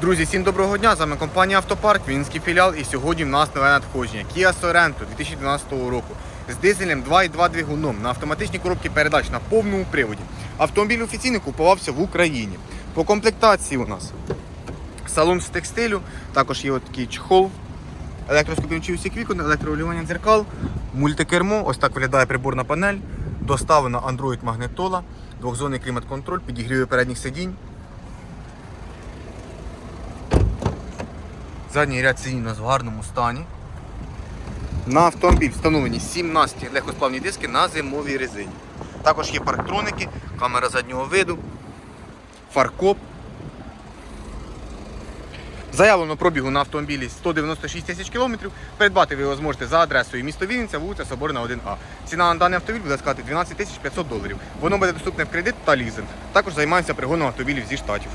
Друзі, всім доброго дня! З вами компанія Автопарк, Вінський філіал. І сьогодні в нас нове надходження Kia Sorento 2012 року з дизельним 2.2 двигуном на автоматичній коробці передач на повному приводі. Автомобіль офіційно купувався в Україні. По комплектації у нас салон з текстилю, також є такий чехол, електроскопівчий усік вікон, електрорегулювання дзеркал, мультикермо, ось так виглядає приборна панель, доставлена Android магнитола, двохзонний клімат-контроль, підігріви передніх сидінь. Задній ряд сидінь у нас в гарному стані. На автомобіль встановлені 17 легкосплавні диски на зимовій резині. Також є парктроники, камера заднього виду, фаркоп. Заявлено пробігу на автомобілі 196 тисяч кілометрів. Придбати ви його зможете за адресою місто Вінниця, вулиця Соборна 1А. Ціна на даний автомобіль буде складати 12 тисяч 500 доларів. Воно буде доступне в кредит та лізинг. Також займаємося пригоном автомобілів зі штатів.